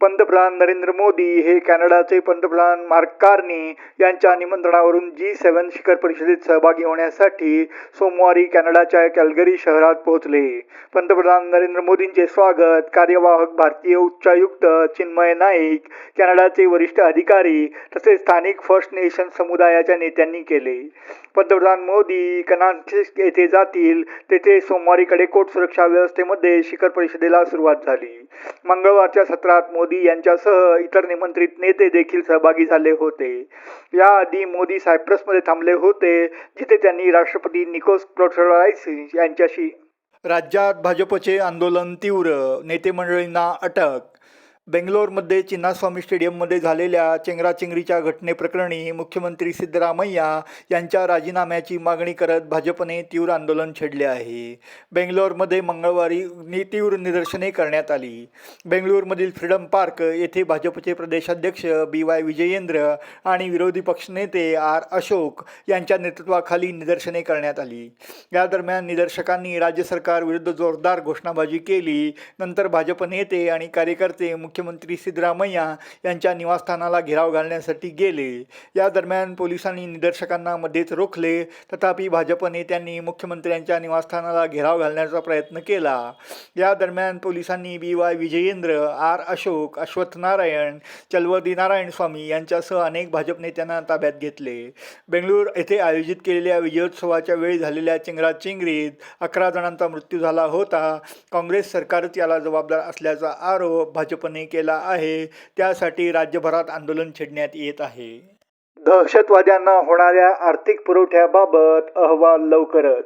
पंतप्रधान नरेंद्र मोदी हे कॅनडाचे पंतप्रधान मार्क कार्नी यांच्या निमंत्रणावरून जी सेव्हन शिखर परिषदेत सहभागी होण्यासाठी सोमवारी कॅनडाच्या कॅल्गरी शहरात पोहोचले. पंतप्रधान नरेंद्र मोदींचे स्वागत कार्यवाहक भारतीय उच्चायुक्त चिन्मय नाईक कॅनडाचे वरिष्ठ अधिकारी तसेच स्थानिक फर्स्ट नेशन समुदायाच्या नेत्यांनी केले. पंतप्रधान मोदी कनान्सिस येथे जातील तेथे सोमवारी कडेकोट सुरक्षा व्यवस्थेमध्ये शिखर परिषदेला सुरुवात झाली. मंगळवारच्या सत्रात मोदी यांच्यासह इतर निमंत्रित नेते देखील सहभागी झाले होते. याआधी मोदी सायप्रसमध्ये थांबले होते जिथे त्यांनी राष्ट्रपती निकोस क्लोटरायसिस यांच्याशी राज्यात भाजपचे आंदोलन तीव्र नेते मंडळींना अटक बेंगलोरमध्ये चिन्नास्वामी स्टेडियममध्ये झालेल्या चेंगराचेंगरीच्या घटनेप्रकरणी मुख्यमंत्री सिद्धरामय्या यांच्या राजीनाम्याची मागणी करत भाजपने तीव्र आंदोलन छेडले आहे. बेंगलोरमध्ये मंगळवारी नि तीव्र निदर्शने करण्यात आली. बेंगलोरमधील फ्रीडम पार्क येथे भाजपचे प्रदेशाध्यक्ष बी वाय विजयेंद्र आणि विरोधी पक्षनेते आर अशोक यांच्या नेतृत्वाखाली निदर्शने करण्यात आली. या दरम्यान निदर्शकांनी राज्य सरकारविरुद्ध जोरदार घोषणाबाजी केली. नंतर भाजप नेते आणि कार्यकर्ते मुख्यमंत्री सिद्धरामय्या यांच्या निवासस्थानाला घेराव घालण्यासाठी गेले. या दरम्यान पोलिसांनी निदर्शकांना मध्येच रोखले. तथापि भाजप नेत्यांनी मुख्यमंत्र्यांच्या निवासस्थानाला घेराव घालण्याचा प्रयत्न केला. या दरम्यान पोलिसांनी B Y Vijayendra R Ashok Ashwath Narayan Chalavadi Narayan Swamy यांच्यासह अनेक भाजप नेत्यांना ताब्यात घेतले. बेंगळूर येथे आयोजित केलेल्या विजयोत्सवाच्या वेळी झालेल्या चेंगराचेंगरीत अकरा जणांचा मृत्यू झाला होता. काँग्रेस सरकारच याला जबाबदार असल्याचा आरोप भाजपने केला आहे. त्यासाठी राज्यभरात आंदोलन छेडण्यात येत आहे. दहशतवाद्यांना होणाऱ्या आर्थिक पुरवठ्याबाबत अहवाल लवकरच.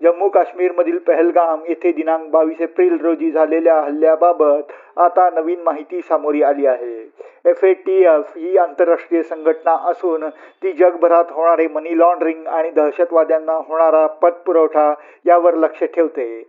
जम्मू काश्मीरमधील पहलगाम येथे दिनांक बावीस एप्रिल रोजी झालेल्या हल्ल्याबाबत आता नवीन माहिती सामोरी आली आहे. एफ ए टी एफ ही आंतरराष्ट्रीय संघटना असून ती जगभरात होणारे मनी लॉन्ड्रिंग आणि दहशतवाद्यांना होणारा पतपुरवठा यावर लक्ष ठेवते.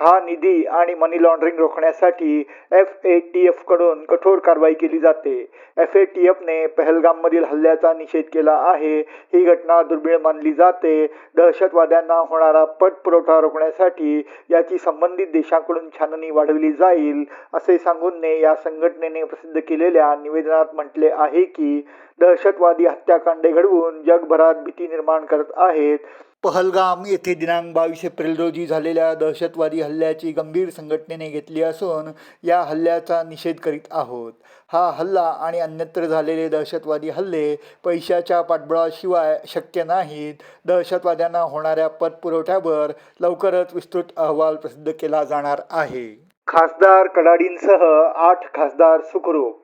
हा निधी आणि मनी लॉन्ड्रिंग रोखण्यासाठी एफ ए टी एफकडून कठोर कारवाई केली जाते. एफ ए टी एफने पहलगाममधील हल्ल्याचा निषेध केला आहे. ही घटना दुर्मिळ मानली जाते. दहशतवाद्यांना होणारा पतपुरवठा रोखण्यासाठी याची संबंधित देशांकडून छाननी वाढवली जाईल असे सांगूनने या संघटनेने प्रसिद्ध केलेल्या निवेदनात म्हटले आहे की दहशतवादी हत्याकांडे घडवून जगभरात भीती निर्माण करत आहेत. पहलगाम येथे दिनांक बावीस एप्रिल रोजी झालेल्या दहशतवादी हल्ल्याची गंभीर संघटनेने घेतली असून या हल्ल्याचा निषेध करीत आहोत. हा हल्ला आणि अन्यत्र झालेले दहशतवादी हल्ले पैशाच्या पाठबळाशिवाय शक्य नाहीत. दहशतवाद्यांना होणाऱ्या पतपुरवठ्यावर लवकरच विस्तृत अहवाल प्रसिद्ध केला जाणार आहे. खासदार कडाडींसह आठ खासदार सुखरूप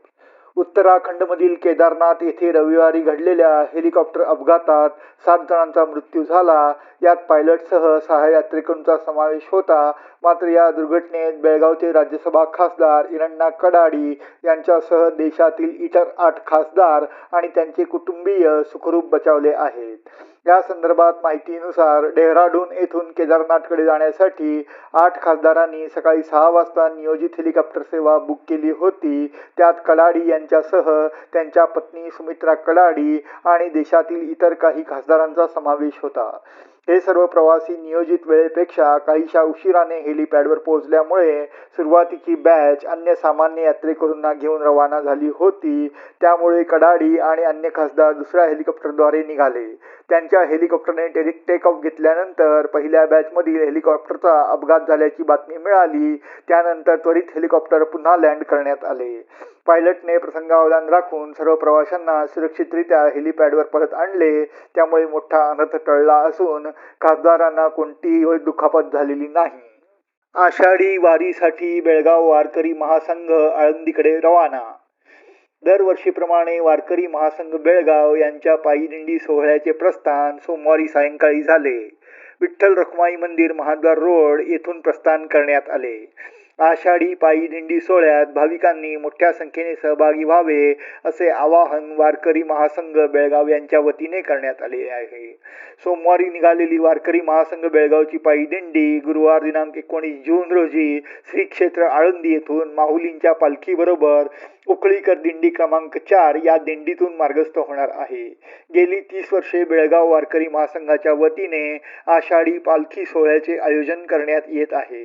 उत्तराखंडमधील केदारनाथ येथे रविवारी घडलेल्या हेलिकॉप्टर अपघातात सात जणांचा मृत्यू झाला. यात पायलटसह सहा यात्रेकरूंचा समावेश होता. मात्र या दुर्घटनेत बेळगावचे राज्यसभा खासदार इरण्णा कडाडी यांच्यासह देशातील इतर आठ खासदार आणि त्यांचे कुटुंबीय सुखरूप बचावले आहेत. या संदर्भात माहितीनुसार डेहराडून येथून केदारनाथकडे जाण्यासाठी आठ खासदारांनी सकाळी सहा वाजता नियोजित हेलिकॉप्टर सेवा बुक केली होती. त्यात कलाडी यांच्यासह त्यांच्या पत्नी सुमित्रा कलाडी आणि देशातील इतर काही खासदारांचा समावेश होता. हे सर्व प्रवासी नियोजित वेळेपेक्षा काहीशा उशिराने हेलिपॅडवर पोहोचल्यामुळे सुरुवातीची बॅच अन्य सामान्य यात्रेकरूंना घेऊन रवाना झाली होती. त्यामुळे कडाडी आणि अन्य खासदार दुसऱ्या हेलिकॉप्टरद्वारे निघाले. त्यांच्या हेलिकॉप्टरने टेरी टेक ऑफ घेतल्यानंतर पहिल्या बॅचमधील हेलिकॉप्टरचा अपघात झाल्याची बातमी मिळाली. त्यानंतर त्वरित हेलिकॉप्टर पुन्हा लँड करण्यात आले. पायलटने प्रसंगावधान राखून सर्व प्रवाशांना सुरक्षितरित्या हेलिपॅडवर परत आणले. त्यामुळे मोठा अनर्थ टळला असून खासदारांना कोणतीही दुखापत झालेली नाही. आषाढी वारीसाठी बेळगाव वारकरी महासंघ आळंदीकडे रवाना. दरवर्षीप्रमाणे वारकरी महासंघ बेळगाव यांच्या पायीदिंडी सोहळ्याचे प्रस्थान सोमवारी सायंकाळी झाले. विठ्ठल रखुमाई मंदिर महाद्वार रोड येथून प्रस्थान करण्यात आले. आषाढी पायी दिंडी सोहळ्यात भाविकांनी मोठ्या संख्येने सहभागी व्हावे असे आवाहन वारकरी महासंघ बेळगाव यांच्या वतीने करण्यात आले आहे. सोमवारी निघालेली वारकरी महासंघ बेळगावची पायी दिंडी गुरुवार दिनांक एकोणीस जून रोजी श्री क्षेत्र आळंदी येथून माहुलींच्या पालखीबरोबर उकळीकर दिंडी क्रमांक चार या दिंडीतून मार्गस्थ होणार आहे. गेली तीस वर्षे बेळगाव वारकरी महासंघाच्या वतीने आषाढी पालखी सोहळ्याचे आयोजन करण्यात येत आहे.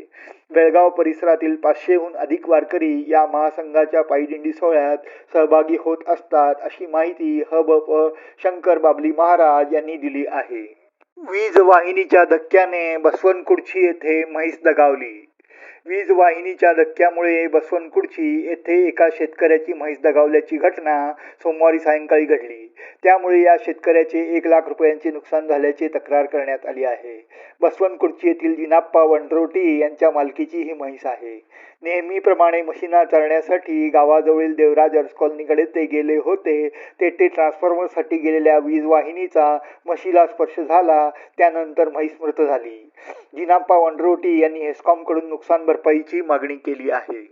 बेळगाव परिसरातील पाचशेहून अधिक वारकरी या महासंघाच्या पायदिंडी सोहळ्यात सहभागी होत असतात अशी माहिती हबप शंकर बाबली महाराज यांनी दिली आहे. वीज वाहिनीच्या धक्क्याने बसवनकुर्ची येथे म्हैस दगावली. वीज वाहिनीच्या धक्क्यामुळे बसवनकुडची येथे एका शेतकऱ्याची म्हैस दगावल्याची घटना सोमवारी सायंकाळी घडली. त्यामुळे या शेतकऱ्याचे एक लाख रुपयांचे नुकसान झाल्याची तक्रार करण्यात आली आहे. बसवनकुडची येथील जिनाप्पा वंडरोटी यांच्या मालकीची ही म्हैस आहे. नेहमीप्रमाणे म्हशींना चरण्यासाठी गावाजवळील देवराज अर्स कॉलनीकडे ते गेले होते. तेथे ट्रान्सफॉर्मरसाठी गेलेल्या वीज वाहिनीचा म्हशीला स्पर्श झाला. त्यानंतर म्हैस मृत झाली. जिनाप्पा वंड्रोटी यांनी हेस्कॉमकडून नुकसान भरपाईची मागणी केली आहे.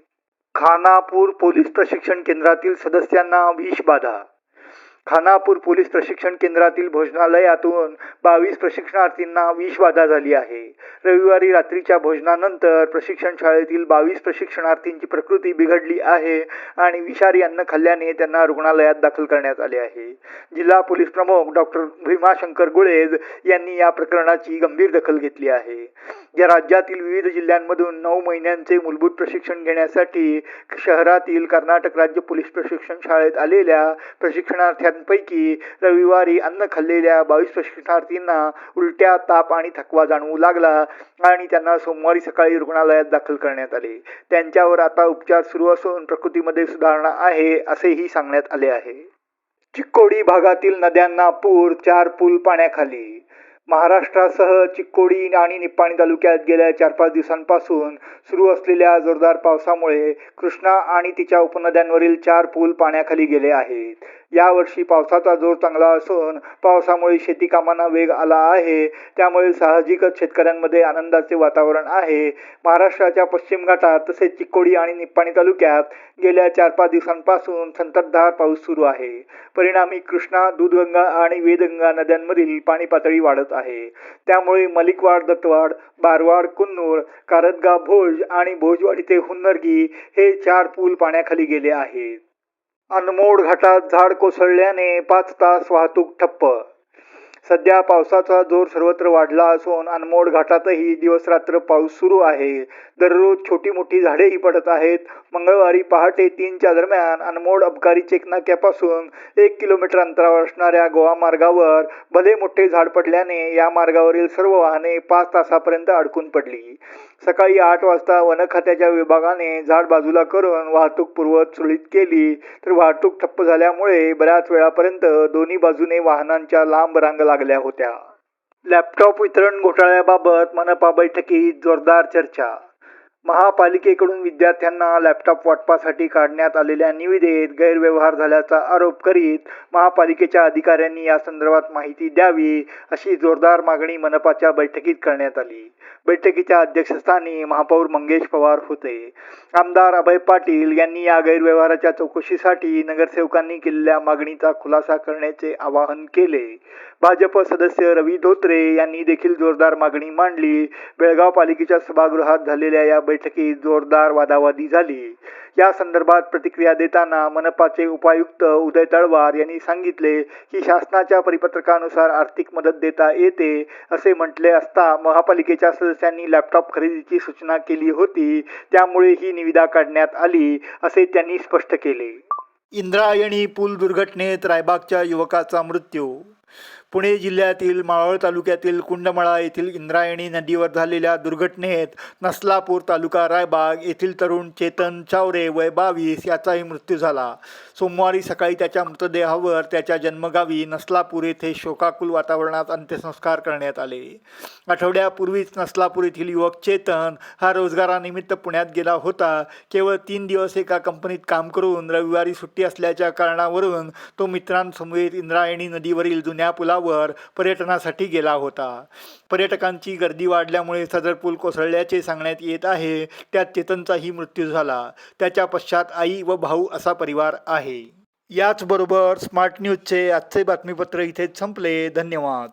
खानापूर पोलीस प्रशिक्षण केंद्रातील सदस्यांना विषबाधा खानापूर पोलीस प्रशिक्षण केंद्रातील भोजनालयातून बावीस प्रशिक्षणार्थींना विषबाधा झाली आहे. रविवारी रात्रीच्या भोजनानंतर प्रशिक्षण शाळेतील बावीस प्रशिक्षणार्थींची प्रकृती बिघडली आहे आणि विषारी अन्न खाल्ल्याने त्यांना रुग्णालयात दाखल करण्यात आले आहे. जिल्हा पोलीस प्रमुख डॉक्टर भीमाशंकर गुळेज यांनी या प्रकरणाची गंभीर दखल घेतली आहे. या राज्यातील विविध जिल्ह्यांमधून नऊ महिन्यांचे मूलभूत प्रशिक्षण घेण्यासाठी शहरातील कर्नाटक राज्य पोलीस प्रशिक्षण शाळेत आलेल्या प्रशिक्षणार्थ्यांपैकी रविवारी अन्न खाल्लेल्या बावीस प्रशिक्षणार्थींना उलट्या ताप आणि थकवा जाणवू लागला. आणि त्यांना सोमवारी सकाळी रुग्णालयात दाखल करण्यात आले. त्यांच्यावर आता उपचार सुरू असून प्रकृतीमध्ये सुधारणा आहे असेही सांगण्यात आले आहे. चिक्कोडी भागातील नद्यांना पूर चार पूल पाण्याखाली. महाराष्ट्रासह चिक्कोडी आणि निप्पाणी तालुक्यात गेल्या चार पाच दिवसांपासून सुरू असलेल्या जोरदार पावसामुळे कृष्णा आणि तिच्या उपनद्यांवरील चार पूल पाण्याखाली गेले आहेत. यावर्षी पावसाचा जोर चांगला असून पावसामुळे शेती कामांना वेग आला आहे. त्यामुळे साहजिकच शेतकऱ्यांमध्ये आनंदाचे वातावरण आहे. महाराष्ट्राच्या पश्चिम घाटात तसेच चिक्कोडी आणि निप्पाणी तालुक्यात गेल्या चार पाच दिवसांपासून संततधार पाऊस सुरू आहे. परिणामी कृष्णा दूधगंगा आणि वेदगंगा नद्यांमधील पाणी पातळी वाढत आहे. त्यामुळे मलिकवाड दत्तवाड बारवाड कुन्नूर कारदगा भोज आणि भोजवाडी ते हुन्नरगी हे चार पूल पाण्याखाली गेले आहेत. अनमोड घाटात झाड कोसळल्याने पाच तास वाहतूक ठप्प. सध्या पावसाचा जोर सर्वत्र वाढला असून अनमोड घाटातही दिवसरात्र पाऊस सुरू आहे. दररोज छोटी मोठी झाडेही पडत आहेत. मंगळवारी पहाटे तीनच्या दरम्यान अनमोड अबकारी चेकनाक्यापासून एक किलोमीटर अंतरावर असणाऱ्या गोवा मार्गावर भले मोठे झाड पडल्याने या मार्गावरील सर्व वाहने पाच तासापर्यंत अडकून पडली. सकाळी आठ वाजता वन खात्याच्या विभागाने झाड बाजूला करून वाहतूक पूर्वत सुरळीत केली. तर वाहतूक ठप्प झाल्यामुळे बऱ्याच वेळापर्यंत दोन्ही बाजूने वाहनांच्या लांब रांग लागल्या होत्या. लॅपटॉप वितरण घोटाळ्याबाबत मनपा बैठकीत जोरदार चर्चा. महापालिकेकडून विद्यार्थ्यांना लॅपटॉप वाटपासाठी काढण्यात आलेल्या निविदेत गैरव्यवहार झाल्याचा आरोप करीत महापालिकेच्या अधिकाऱ्यांनी या संदर्भात माहिती द्यावी अशी जोरदार मागणी मनपाच्या बैठकीत करण्यात आली. बैठकीच्या अध्यक्षस्थानी महापौर मंगेश पवार होते. आमदार अभय पाटील यांनी या गैरव्यवहाराच्या चौकशीसाठी नगरसेवकांनी केलेल्या मागणीचा खुलासा करण्याचे आवाहन केले. भाजप सदस्य रवी धोत्रे यांनी देखील जोरदार मागणी मांडली. बेळगाव पालिकेच्या सभागृहात झालेल्या या बैठकीत जोरदार वादावादी झाली. या संदर्भात प्रतिक्रिया देताना मनपाचे उपायुक्त उदय तळवार यांनी सांगितले की शासनाच्या परिपत्रकानुसार आर्थिक मदत देता येते असे म्हटले असता महापालिकेच्या सदस्यांनी लॅपटॉप खरेदीची सूचना केली होती त्यामुळे ही निविदा काढण्यात आली असे त्यांनी स्पष्ट केले. इंद्रायणी पूल दुर्घटनेत रायबागच्या युवकाचा मृत्यू पुणे जिल्ह्यातील मावळ तालुक्यातील कुंडमळा येथील इंद्रायणी नदीवर झालेल्या दुर्घटनेत नसलापूर तालुका रायबाग येथील तरुण चेतन चावरे वय बावीस याचाही मृत्यू झाला. सोमवारी सकाळी त्याच्या मृतदेहावर त्याच्या जन्मगावी नसलापूर येथे शोकाकुल वातावरणात अंत्यसंस्कार करण्यात आले. आठवड्यापूर्वीच नसलापूर येथील युवक चेतन हा रोजगारानिमित्त पुण्यात गेला होता. केवळ तीन दिवस एका कंपनीत काम करून रविवारी सुट्टी असल्याच्या कारणावरून तो मित्रांसमवेत इंद्रायणी नदीवरील जुन्या पुला पुलावर पर्यटनासाठी गेला होता. पर्यटकांची गर्दी वाढल्यामुळे सदर पूल कोसळल्याचे सांगण्यात येत आहे. त्यात चेतनचाही मृत्यू झाला. त्याच्या पश्चात आई व भाऊ असा परिवार आहे. याचबरोबर स्मार्ट न्यूजचे आजचे बातमीपत्र इथेच संपले. धन्यवाद.